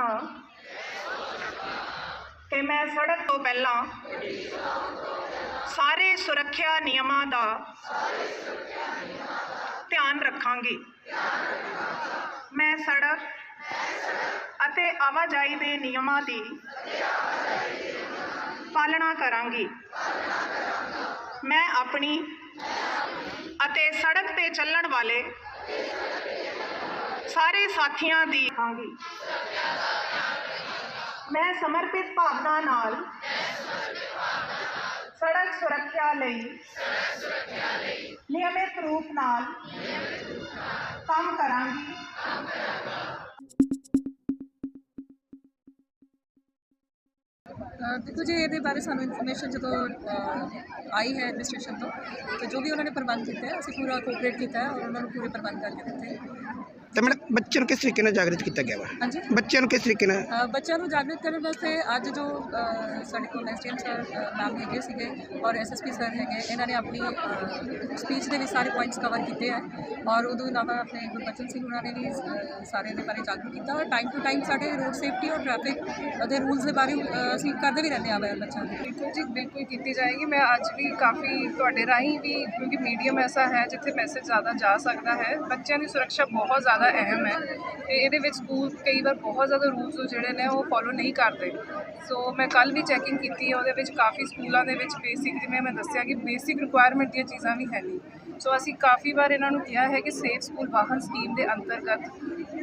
ਹਾਂ। ਕਿ ਮੈਂ ਸੜਕ ਤੋਂ ਪਹਿਲਾਂ ਸਾਰੇ ਸੁਰੱਖਿਆ ਨਿਯਮਾਂ ਦਾ ਧਿਆਨ ਰੱਖਾਂਗੀ। ਮੈਂ ਸੜਕ ਅਤੇ ਆਵਾਜਾਈ ਦੇ ਨਿਯਮਾਂ ਦੀ ਪਾਲਣਾ ਕਰਾਂਗੀ। ਮੈਂ ਆਪਣੀ ਅਤੇ ਸੜਕ ਤੇ ਚੱਲਣ ਵਾਲੇ ਸਾਰੇ ਸਾਥੀਆਂ ਦੀ ਰੱਖਾਂਗੀ ਮੈਂ ਸਮਰਪਿਤ ਭਾਵਨਾ ਨਾਲ ਸੜਕ ਸੁਰੱਖਿਆ ਲਈ ਨਿਯਮਿਤ ਰੂਪ ਨਾਲ ਕੰਮ ਕਰਾਂਗੀ। ਦੇਖੋ ਜੀ, ਇਹਦੇ ਬਾਰੇ ਸਾਨੂੰ ਇਨਫੋਰਮੇਸ਼ਨ ਜਦੋਂ ਆਈ ਹੈ ਐਡਮਿਨਿਸਟ੍ਰੇਸ਼ਨ ਤੋਂ, ਤੇ ਜੋ ਵੀ ਉਹਨਾਂ ਨੇ ਪ੍ਰਬੰਧ ਕੀਤਾ ਹੈ ਅਸੀਂ ਪੂਰਾ ਕੋਆਪਰੇਟ ਕੀਤਾ ਹੈ ਔਰ ਉਹਨਾਂ ਨੂੰ ਪੂਰੇ ਪ੍ਰਬੰਧ ਕਰਕੇ ਦਿੱਤੇ। ਤੇ ਮੈਡਮ ਬੱਚਿਆਂ ਨੂੰ ਕਿਸ ਤਰੀਕੇ ਨਾਲ ਜਾਗਰਿਤ ਕੀਤਾ ਗਿਆ ਵਾ? ਹਾਂਜੀ। ਬੱਚਿਆਂ ਨੂੰ ਕਿਸ ਤਰੀਕੇ ਨਾਲ? ਬੱਚਿਆਂ ਨੂੰ ਜਾਗਰੂਕ ਕਰਨ ਵਾਸਤੇ ਅੱਜ ਜੋ ਸਾਡੇ ਕੋਲ ਐਸਟੀਐਮ ਸਰ ਮੈਮ ਹੈਗੇ ਸੀਗੇ ਔਰ ਐਸਐਸਪੀ ਸਰ ਹੈਗੇ ਇਹਨਾਂ ਨੇ ਆਪਣੀ ਸਪੀਚ ਦੇ ਵਿੱਚ ਸਾਰੇ ਪੁਆਇੰਟਸ ਕਵਰ ਕੀਤੇ ਹੈ ਔਰ ਉਦੋਂ ਇਲਾਵਾ ਆਪਣੇ ਗੁਰਬਚਨ ਸਿੰਘ ਉਹਨਾਂ ਨੇ ਵੀ ਅਹ, ਸਾਰੇ ਦੇ ਬਾਰੇ ਜਾਗਰੂਕ ਕੀਤਾ ਔਰ ਟਾਈਮ ਟੂ ਟਾਈਮ ਸਾਡੇ ਰੋਡ ਸੇਫਟੀ ਔਰ ਟ੍ਰੈਫਿਕ ਦੇ ਰੂਲਸ ਦੇ ਬਾਰੇ ਅਸੀਂ ਕਰਦੇ ਵੀ ਰਹਿੰਦੇ ਆ ਵੇ ਬੱਚਿਆਂ ਨੂੰ। ਬਿਲਕੁਲ ਜੀ ਬਿਲਕੁਲ ਕੀਤੀ ਜਾਏਗੀ। ਮੈਂ ਅੱਜ ਵੀ ਕਾਫੀ ਤੁਹਾਡੇ ਰਾਹੀਂ ਵੀ ਕਿਉਂਕਿ ਮੀਡੀਅਮ ਐਸਾ ਹੈ ਜਿੱਥੇ ਮੈਸੇਜ ਜ਼ਿਆਦਾ ਜਾ ਸਕਦਾ ਹੈ। ਬੱਚਿਆਂ ਦੀ ਸੁਰੱਖਿਆ ਬਹੁਤ ਜ਼ਿਆਦਾ ਅਹਿਮ ਹੈ ਤੇ ਇਹਦੇ ਵਿੱਚ ਸਕੂਲ ਕਈ ਵਾਰ ਬਹੁਤ ਜ਼ਿਆਦਾ ਰੂਲਸ ਜਿਹੜੇ ਨੇ ਉਹ ਫੋਲੋ ਨਹੀਂ ਕਰਦੇ। ਸੋ ਮੈਂ ਕੱਲ ਵੀ ਚੈਕਿੰਗ ਕੀਤੀ ਹੈ ਉਹਦੇ ਵਿੱਚ ਕਾਫੀ ਸਕੂਲਾਂ ਦੇ ਵਿੱਚ ਬੇਸਿਕ ਜਿਵੇਂ ਮੈਂ ਦੱਸਿਆ ਕਿ ਬੇਸਿਕ ਰਿਕੁਆਇਰਮੈਂਟ ਦੀਆਂ ਚੀਜ਼ਾਂ ਵੀ ਹੈ ਨਹੀਂ ਸੋ ਅਸੀਂ ਕਾਫੀ ਵਾਰ ਇਹਨਾਂ ਨੂੰ ਕਿਹਾ ਹੈ ਕਿ ਸੇਫ ਸਕੂਲ ਵਾਹਨ ਸਕੀਮ ਦੇ ਅੰਤਰਗਤ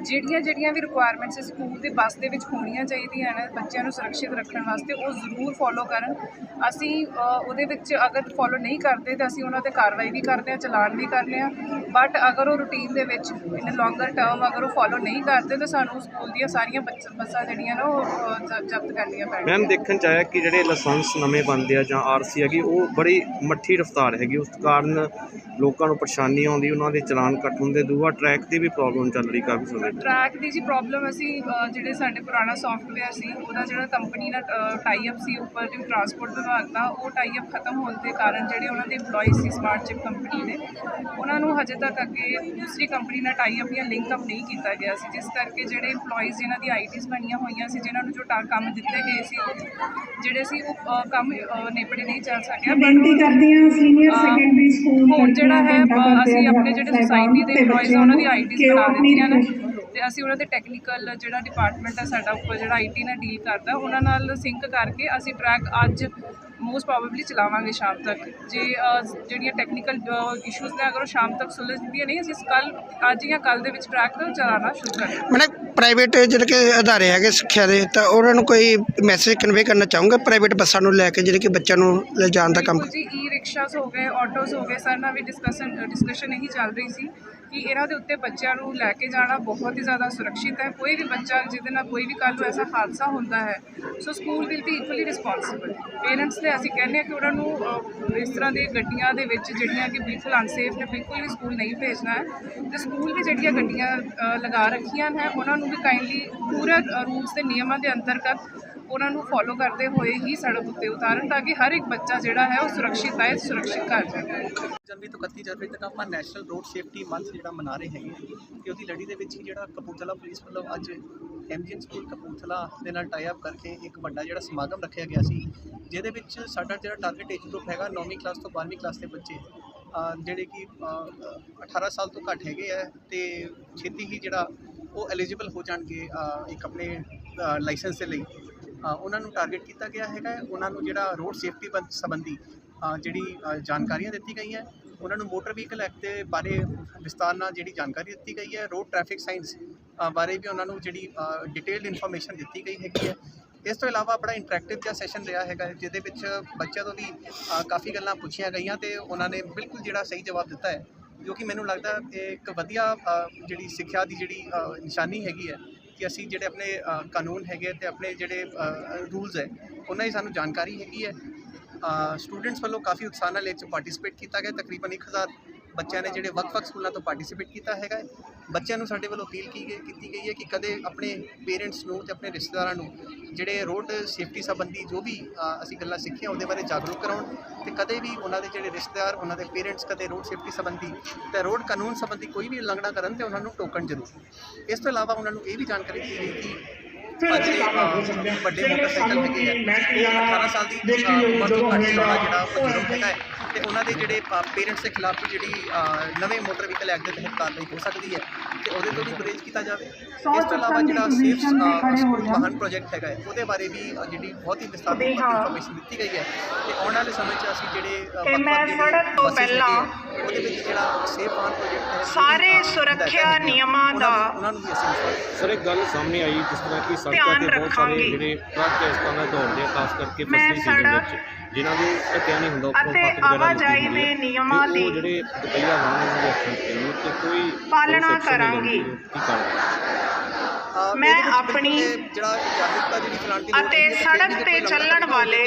ਜਿਹੜੀਆਂ ਜਿਹੜੀਆਂ ਵੀ ਰਿਕੁਆਇਰਮੈਂਟਸ ਸਕੂਲ ਦੇ ਬੱਸ ਦੇ ਵਿੱਚ ਹੋਣੀਆਂ ਚਾਹੀਦੀਆਂ ਨੇ ਬੱਚਿਆਂ ਨੂੰ ਸੁਰੱਖਿਅਤ ਰੱਖਣ ਵਾਸਤੇ, ਉਹ ਜ਼ਰੂਰ ਫੋਲੋ ਕਰਨ। ਅਸੀਂ ਉਹਦੇ ਵਿੱਚ ਅਗਰ ਫੋਲੋ ਨਹੀਂ ਕਰਦੇ ਤਾਂ ਅਸੀਂ ਉਹਨਾਂ ਤੇ ਕਾਰਵਾਈ ਵੀ ਕਰਦੇ ਹਾਂ, ਚਲਾਨ ਵੀ ਕਰਦੇ ਹਾਂ। ਬਟ ਅਗਰ ਉਹ ਰੂਟੀਨ ਦੇ ਵਿੱਚ ਇਨ ਲੌਂਗਰ ਟਰਮ ਅਗਰ ਉਹ ਫੋਲੋ ਨਹੀਂ ਕਰਦੇ ਤਾਂ ਸਾਨੂੰ ਸਕੂਲ ਦੀਆਂ ਸਾਰੀਆਂ ਬੱਚ- ਬੱਸਾਂ ਜਿਹੜੀਆਂ ਨਾ ਉਹ ਜ਼ਬਤ ਕਰਨੀਆਂ ਪੈਣਗੀਆਂ। ਮੈਮ ਦੇਖਣ ਚ ਆਇਆ ਕਿ ਜਿਹੜੇ ਲਾਇਸੈਂਸ ਨਵੇਂ ਬਣਦੇ ਆ ਜਾਂ ਆਰਸੀ ਹੈਗੀ, ਉਹ ਬੜੀ ਮੱਠੀ ਰਫ਼ਤਾਰ ਹੈਗੀ। ਉਸ ਕਾਰਨ ਲੋਕਾਂ ਨੂੰ ਪਰੇਸ਼ਾਨੀ ਆਉਂਦੀ ਉਹਨਾਂ ਦੇ ਚਲਾਨ ਕੱਟ ਹੁੰਦੇ ਦੂਆ ਟਰੈਕ ਦੀ ਵੀ ਪ੍ਰੋਬਲਮ ਚੱਲ ਰਹੀ ਕਾਫੀ ਸਮੇਂ ਤੋਂ ਟਰੈਕ ਦੀ ਜੀ ਪ੍ਰੋਬਲਮ ਅਸੀਂ ਅ, ਜਿਹੜੇ ਸਾਡੇ ਪੁਰਾਣਾ ਸੌਫਟਵੇਅਰ ਸੀ ਉਹਦਾ ਜਿਹੜਾ ਕੰਪਨੀ ਨਾਲ ਟਾਈ ਅਪ ਸੀ ਉੱਪਰ ਦੀ ਟਰਾਂਸਪੋਰਟ ਵਿਭਾਗ ਦਾ ਉਹ ਟਾਈ ਅਪ ਖਤਮ ਹੋਣ ਦੇ ਕਾਰਨ ਜਿਹੜੇ ਉਹਨਾਂ ਦੇ EMPLOYEES ਸੀ ਸਮਾਰਟ ਚਿਪ ਕੰਪਨੀ ਦੇ ਉਹਨਾਂ ਨੂੰ ਹਜੇ ਤੱਕ ਅੱਗੇ ਦੂਸਰੀ ਕੰਪਨੀ ਨਾਲ ਟਾਈ ਅਪ ਜਾਂ ਲਿੰਕ ਅਪ ਨਹੀਂ ਕੀਤਾ ਗਿਆ ਸੀ ਜਿਸ ਕਰਕੇ ਜਿਹੜੇ EMPLOYEES ਜਿਨ੍ਹਾਂ ਦੀ ਆਈਡੀਜ਼ ਬਣੀਆਂ ਹੋਈਆਂ ਸੀ ਜਿਨ੍ਹਾਂ ਨੂੰ ਜੋ ਟਾ ਕੰਮ ਦਿੱਤੇ ਗਏ ਸੀ ਜਿਹੜੇ ਸੀ ਉਹ ਕੰਮ ਨੇਪੜੇ ਨਹੀਂ ਚੱਲ ਸਕਿਆ ਬੇਨਤੀ ਉਹ- ਕਰਦੇ ਹਾਂ ਸੀਨੀਅਰ ਸੈਕੰਡਰੀ ਸਕੂਲ ਹੁਣ ਜਿਹੜਾ ਹੈ ਅਸੀਂ ਆਪਣੇ ਜਿਹੜੇ ਸੁਸਾਇਟੀ ਦੇ EMPLOYEES ਉਹਨਾਂ ਦੀ ਆਈਡੀਜ਼ ਬਣਾ ਦਿੱਤੀਆਂ ਨੇ। ਤੇ ਅਸੀਂ ਉਹਨਾਂ ਦੇ ਟੈਕਨੀਕਲ ਜਿਹੜਾ ਡਿਪਾਰਟਮੈਂਟ ਹੈ ਸਾਡਾ ਉੱਪਰ ਜਿਹੜਾ ਆਈਟੀ ਨਾਲ ਡੀਲ ਕਰਦਾ ਉਹਨਾਂ ਨਾਲ ਸਿੰਕ ਕਰਕੇ ਅਸੀਂ ਟਰੈਕ ਅੱਜ ਮੋਸਟ ਪ੍ਰੋਬੇਬਲੀ ਚਲਾਵਾਂਗੇ ਸ਼ਾਮ ਤੱਕ। ਜੇ ਜਿਹੜੀਆਂ ਟੈਕਨੀਕਲ ਇਸ਼ੂਜ਼ ਨੇ ਅਗਰ ਉਹ ਸ਼ਾਮ ਤੱਕ ਸੁਲਝਦੀਆਂ ਨਹੀਂ ਅਸੀਂ ਕੱਲ ਅੱਜ ਜਾਂ ਕੱਲ ਦੇ ਵਿੱਚ ਟਰੈਕ ਚਲਾਉਣਾ ਸ਼ੁਰੂ ਕਰਾਂਗੇ ਮੈਡਮ ਪ੍ਰਾਈਵੇਟ ਜਿਹੜੇ ਕਿ ਅਦਾਰੇ ਹੈਗੇ ਸਿੱਖਿਆ ਦੇ ਤਾਂ ਉਹਨਾਂ ਨੂੰ ਕੋਈ ਮੈਸੇਜ ਕਨਵੇ ਕਰਨਾ ਚਾਹੂੰਗਾ? ਪ੍ਰਾਈਵੇਟ ਬੱਸਾਂ ਨੂੰ ਲੈ ਕੇ ਜਿਹੜੇ ਕਿ ਬੱਚਿਆਂ ਨੂੰ ਲਿਜਾਣ ਦਾ ਕੰਮ? ਜੀ ਰਿਕਸ਼ਾਸ ਹੋ ਗਏ ਆਟੋਸ ਹੋ ਗਏ ਸਰ ਨਾਲ ਵੀ ਡਿਸਕਸ਼ਨ ਡਿਸਕਸ਼ਨ ਇਹੀ ਚੱਲ ਰਹੀ ਸੀ ਕਿ ਇਹਨਾਂ ਦੇ ਉੱਤੇ ਬੱਚਿਆਂ ਨੂੰ ਲੈ ਕੇ ਜਾਣਾ ਬਹੁਤ ਹੀ ਜ਼ਿਆਦਾ ਸੁਰੱਖਿਅਤ ਹੈ। ਕੋਈ ਵੀ ਬੱਚਾ ਜਿਹਦੇ ਨਾਲ ਕੋਈ ਵੀ ਕੱਲ੍ਹ ਨੂੰ ਐਸਾ ਹਾਦਸਾ ਹੁੰਦਾ ਹੈ, so school will be equally responsible parents ਦੇ ਅਸੀਂ ਕਹਿੰਦੇ ਹਾਂ ਕਿ ਉਹਨਾਂ ਨੂੰ ਇਸ ਤਰ੍ਹਾਂ ਦੇ ਗੱਡੀਆਂ ਦੇ ਵਿੱਚ ਜਿਹੜੀਆਂ ਕਿ ਬਿਲਕੁਲ ਅਨਸੇਫ ਨੇ, ਬਿਲਕੁਲ ਵੀ ਸਕੂਲ ਨਹੀਂ ਭੇਜਣਾ ਹੈ। ਤੇ ਸਕੂਲ ਵੀ ਜਿਹੜੀਆਂ ਗੱਡੀਆਂ ਲਗਾ ਰੱਖੀਆਂ ਨੇ, ਉਹਨਾਂ ਨੂੰ ਵੀ ਕਾਈਂਡਲੀ ਪੂਰੇ ਰੂਲਸ ਤੇ ਨਿਯਮਾਂ ਦੇ ਅੰਤਰਗਤ ਉਹਨਾਂ ਨੂੰ ਫੋਲੋ ਕਰਦੇ ਹੋਏ ਹੀ ਸੜਕ ਉੱਤੇ ਉਤਾਰਨ ਤਾਂ ਕਿ ਹਰ ਇੱਕ ਬੱਚਾ ਜਿਹੜਾ ਹੈ ਉਹ ਸੁਰੱਖਿਅਤ ਹੈ ਸੁਰੱਖਿਅਤ ਘਰ ਜਾਵੇ ਜਨਵਰੀ ਤੋਂ 31 ਜਨਵਰੀ ਤੱਕ ਆਪਾਂ ਨੈਸ਼ਨਲ ਰੋਡ ਸੇਫਟੀ ਮੰਥ ਜਿਹੜਾ ਮਨਾ ਰਹੇ ਹੈਗੇ ਹਾਂ ਕਿ ਉਹਦੀ ਲੜੀ ਦੇ ਵਿੱਚ ਹੀ ਜਿਹੜਾ ਕਪੂਰਥਲਾ ਪੁਲਿਸ ਵੱਲੋਂ ਅੱਜ ਐਮਜੀਐਨ ਸਕੂਲ ਕਪੂਰਥਲਾ ਦੇ ਨਾਲ ਟਾਈ ਅਪ ਕਰਕੇ ਇੱਕ ਵੱਡਾ ਜਿਹੜਾ ਸਮਾਗਮ ਰੱਖਿਆ ਗਿਆ ਸੀ ਜਿਹਦੇ ਵਿੱਚ ਸਾਡਾ ਜਿਹੜਾ ਟਾਰਗੇਟ ਏਜ ਗਰੁੱਪ ਹੈਗਾ 9ਵੀਂ ਕਲਾਸ ਤੋਂ 12ਵੀਂ ਕਲਾਸ ਦੇ ਬੱਚੇ ਜਿਹੜੇ ਕਿ ਅਹ, 18 ਸਾਲ ਤੋਂ ਘੱਟ ਹੈਗੇ ਆ ਤੇ ਛੇਤੀ ਹੀ ਜਿਹੜਾ ਉਹ ਐਲੀਜੀਬਲ ਹੋ ਜਾਣਗੇ ਇੱਕ ਆਪਣੇ ਲਾਇਸੈਂਸ ਦੇ ਲਈ। ਉਹਨਾਂ ਨੂੰ ਟਾਰਗੇਟ ਕੀਤਾ ਗਿਆ ਹੈਗਾ ਉਹਨਾਂ ਨੂੰ ਜਿਹੜਾ ਰੋਡ ਸੇਫਟੀ ਬੰ- ਸੰਬੰਧੀ ਜਿਹੜੀ ਜਾਣਕਾਰੀਆਂ ਦਿੱਤੀ ਗਈਆਂ ਉਹਨਾਂ ਨੂੰ ਮੋਟਰ ਵਹੀਕਲ ਐਕਟ ਦੇ ਬਾਰੇ ਵਿਸਤਾਰ ਨਾਲ ਜਿਹੜੀ ਜਾਣਕਾਰੀ ਦਿੱਤੀ ਗਈ ਹੈ, ਰੋਡ ਟ੍ਰੈਫਿਕ ਸਾਇੰਸ ਬਾਰੇ ਵੀ ਉਹਨਾਂ ਨੂੰ ਜਿਹੜੀ ਡਿਟੇਲਡ ਇਨਫੋਰਮੇਸ਼ਨ ਦਿੱਤੀ ਗਈ ਹੈਗੀ ਹੈ। ਇਸ ਤੋਂ ਇਲਾਵਾ ਆਪਣਾ ਇੰਟਰੈਕਟਿਵ ਜਿਹਾ ਸੈਸ਼ਨ ਰਿਹਾ ਹੈਗਾ ਜਿਹਦੇ ਵਿੱਚ ਬੱਚਿਆਂ ਤੋਂ ਵੀ ਕਾਫੀ ਗੱਲਾਂ ਪੁੱਛੀਆਂ ਗਈਆਂ ਤੇ ਉਹਨਾਂ ਨੇ ਬਿਲਕੁਲ ਜਿਹੜਾ ਸਹੀ ਜਵਾਬ ਦਿੱਤਾ ਹੈ, ਜੋ ਕਿ ਮੈਨੂੰ ਲੱਗਦਾ ਇਹ ਇੱਕ ਵਧੀਆ ਜਿਹੜੀ ਸਿੱਖਿਆ ਦੀ ਜਿਹੜੀ ਨਿਸ਼ਾਨੀ ਹੈਗੀ ਹੈ ਕਿ ਅਸੀਂ ਜਿਹੜੇ ਆਪਣੇ ਕਾਨੂੰਨ ਹੈਗੇ ਤੇ ਆਪਣੇ ਜਿਹੜੇ ਰੂਲਸ ਹੈ, ਉਹਨਾਂ ਦੀ ਸਾਨੂੰ ਜਾਣਕਾਰੀ ਹੈਗੀ ਹੈ। ਸਟੂਡੈਂਟਸ ਵੱਲੋਂ ਕਾਫੀ ਉਤਸ਼ਾਹ ਨਾਲ ਇਹ 'ਚ ਪਾਰਟਿਸਿਪੇਟ ਕੀਤਾ ਗਿਆ। ਤਕਰੀਬਨ 1000 ਬੱਚਿਆਂ ਨੇ ਜਿਹੜੇ ਵੱਖ-ਵੱਖ ਸਕੂਲਾਂ ਤੋਂ ਪਾਰਟਿਸਿਪੇਟ ਕੀਤਾ ਹੈਗਾ। ਬੱਚਿਆਂ ਨੂੰ ਸਾਡੇ ਵੱਲੋਂ ਅਪੀਲ ਕੀ ਗਈ, ਕੀਤੀ ਗਈ ਹੈ ਕਿ ਕਦੇ ਆਪਣੇ ਪੇਰੈਂਟਸ ਨੂੰ ਤੇ ਆਪਣੇ ਰਿਸ਼ਤੇਦਾਰਾਂ ਨੂੰ ਜਿਹੜੇ ਰੋਡ ਸੇਫਟੀ ਸੰਬੰਧੀ ਜੋ ਵੀ ਅਸੀਂ ਗੱਲਾਂ ਸਿੱਖੀਆਂ ਉਹਦੇ ਬਾਰੇ ਜਾਗਰੂਕ ਕਰਾਉਣ ਤੇ ਕਦੇ ਵੀ ਉਹਨਾਂ ਦੇ ਜਿਹੜੇ ਰਿਸ਼ਤੇਦਾਰ, ਉਹਨਾਂ ਦੇ ਪੇਰੈਂਟਸ ਕਦੇ ਰੋਡ ਸੇਫਟੀ ਸੰਬੰਧੀ ਤੇ ਰੋਡ ਕਾਨੂੰਨ ਸੰਬੰਧੀ ਕੋਈ ਵੀ ਉਲੰਘਣਾ ਕਰਨ ਤੇ ਉਹਨਾਂ ਨੂੰ ਟੋਕਣ ਜ਼ਰੂਰ। ਇਸ ਤੋਂ ਇਲਾਵਾ ਉਹਨਾਂ ਨੂੰ ਇਹ ਵੀ ਜਾਣਕਾਰੀ ਦਿੱਤੀ ਗਈ ਕਿ ਵੱਡੇ ਮੋਟਰਸਾਈਕਲ ਆ ਉਹ 18 ਸਾਲ ਦੀ ਤੋਂ ਘੱਟ ਜਿਹੜਾ ਉਹ ਜੁਰਮ ਹੈਗਾ ਹੈ। ਤੇ ਉਹਨਾਂ ਦੇ ਜਿਹੜੇ ਪੇਰੈਂਟਸ ਦੇ ਖਿਲਾਫ ਜਿਹੜੀ ਨਵੇਂ ਮੋਟਰ ਵਹੀਕਲ ਐਕਟ ਦੇ ਤਹਿਤ ਕਾਰਵਾਈ ਹੋ ਸਕਦੀ ਹੈ ਤੇ ਉਹਦੇ ਤੋਂ ਵੀ ਗੁਰੇਜ਼ ਕੀਤਾ ਜਾਵੇ। ਇਸ ਤੋਂ ਇਲਾਵਾ ਜਿਹੜਾ ਸੇਫ ਵਾਹਨ ਪ੍ਰੋਜੈਕਟ ਹੈਗਾ ਹੈ ਉਹਦੇ ਬਾਰੇ ਵੀ ਜਿਹੜੀ ਬਹੁਤ ਹੀ ਵਿਸਥਾਰਤ ਇਨਫੋਰਮੇਸ਼ਨ ਦਿੱਤੀ ਗਈ ਹੈ ਤੇ ਆਉਣ ਵਾਲੇ ਸਮੇਂ 'ਚ ਅਸੀਂ ਜਿਹੜੇ ਮੈਂ ਸੜਕ ਤੋਂ ਪਹਿਲਾਂ ਉਹਦੇ ਵਿੱਚ ਜਿਹੜਾ ਸੇਫ ਵਾਹਨ ਪ੍ਰੋਜੈਕਟ ਹੈ ਸਾਰੇ ਸੁਰੱਖਿਆ ਨਿਯਮਾਂ ਦਾ ਉਹਨਾਂ ਨੂੰ ਵੀ ਅਸੀਂ ਸਰ ਇੱਕ ਗੱਲ ਸਾਹਮਣੇ ਆਈ ਜਿਸ ਤਰ੍ਹਾਂ ਕਿ ਸੜਕਾਂ ਧਿਆਨ ਤੇ ਬਹੁਤ ਸਾਰੇ। ਜਿਹੜੇ ਟਰੱਕ ਇਸ ਤਰ੍ਹਾਂ ਦੌੜਦੇ ਆ ਖਾਸ ਕਰਕੇ ਫਸਲੀ ਸੀਜ਼ਨ ਵਿੱਚ ਜਿਨ੍ਹਾਂ ਨੂੰ ਢੱਕਿਆ ਨਹੀਂ ਹੁੰਦਾ ਉੱਪਰੋਂ ਪੱਟ ਵਗੈਰਾ ਆਵਾਜਾਈ। ਦੇ ਨਿਯਮਾਂ ਦੀ ਜਿਹੜੇ ਤੇ ਕੋਈ ਪਾਲਣਾ ਕਰਾਂਗੀ। ਮੈਂ ਆਪਣੀ ਅਤੇ ਸੜਕ ਤੇ ਚੱਲਣ ਵਾਲੇ